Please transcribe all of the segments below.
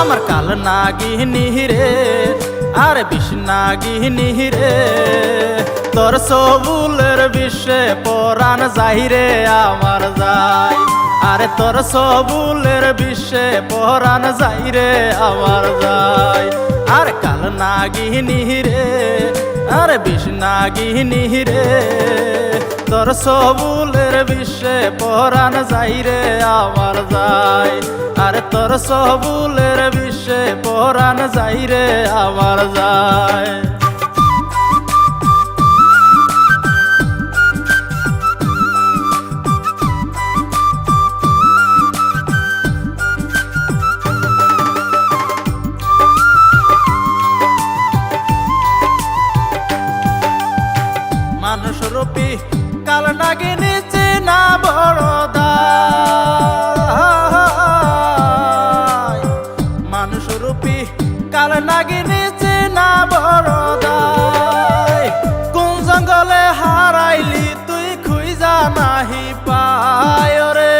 আমার কাল নাগিনী রে, আর বিষ নাগিনী রে। তোর সবুলের বিশ্বে পরাণ যাই রে, আমার যাই। আরে তোর সবুলের বিশ্বে পরাণ যাই রে, আমার যাই। আর কাল নাগিনী রে, আর বিষ নাগিনী রে। তোর সবুলের বিশ্বে পরাণ যাই রে, আমার যাই। আরে তোর সবুলের বিশ্বে পরাণ যাই রে আমার যায়। মানুষ রূপী কাল নাগে জঙ্গলে হারাইলি, তুই খুঁজা নাহি পায় রে।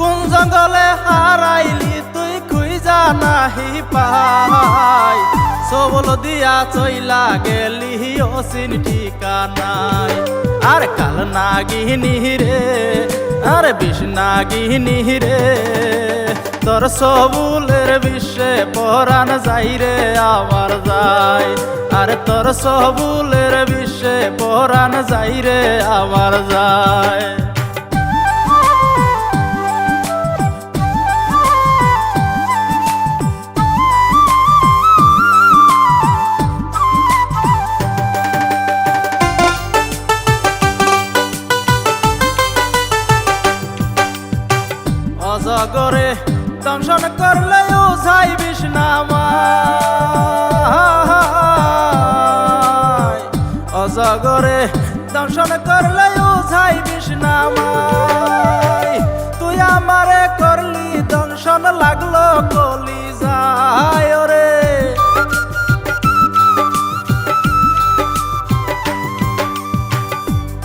কোন জঙ্গলে হারাইলি, তুই খুঁজা নাহি পাই সবল দিয়া চইলা গেলি অসিন ঠিকানাই আর কাল নাগিনী রে, আর বিষ নাগিনী রে। তোর সবুলের বিশ্বে পরাণ যাই রে আমার যাই। আর তোর সবুলের বিশ্বে পরাণ যাই রে আমার যায় অজগরে দংশন করলে উঝাই বিষ্ণামা অজগরে দংশন করলে উঝাই বিষ্ণামাই তুই আমারে করলি দংশন লাগল কলি যায় রে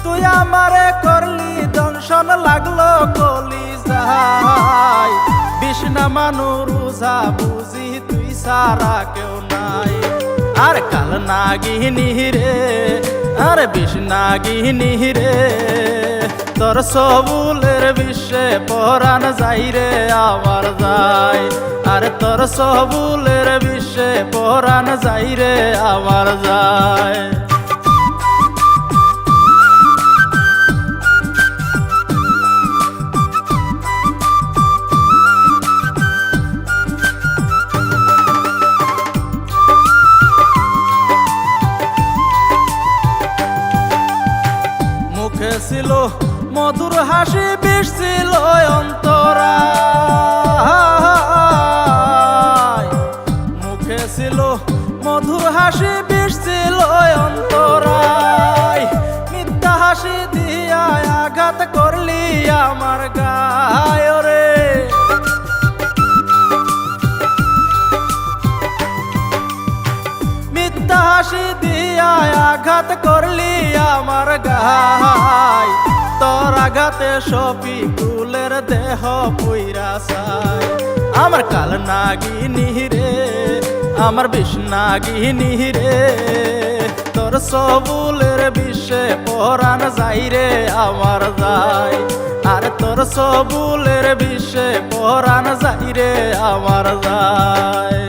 তুই আমারে করলি দংশন লাগল কলি যাই বিষ্ণা মানুর উঝা বুঝি তুই সারা কেউ নাই। আর কাল নাগিনী রে, আর বিষ্ণাগিনী রে। তোর সবুলের বিশ্বে পরাণ যাই রে আমার যাই। আর তোর সবুলের বিশ্বে পরাণ যাই রে আমার যায় ছিল, মধুর হাসি বিষ ছিল অন্তরা। মুখে ছিল, মধুর হাসি বিষ ছিল অন্তরায়। মিথ্যা হাসি দিয়া আঘাত করলি আমার গায় রে। মিথ্যা হাসি দিয়া আঘাত করলি আমার গায়। আঘাতে সপি কুলের দেহ পুইরা সাই। আমার কাল নাগিনী রে, আমার বিষ নাগিনী রে। তোর সবুলের বিশ্বে পরাণ যাই রে, আমার যাই। আর তোর সবুলের বিশ্বে পরাণ যাই রে, আমার যায়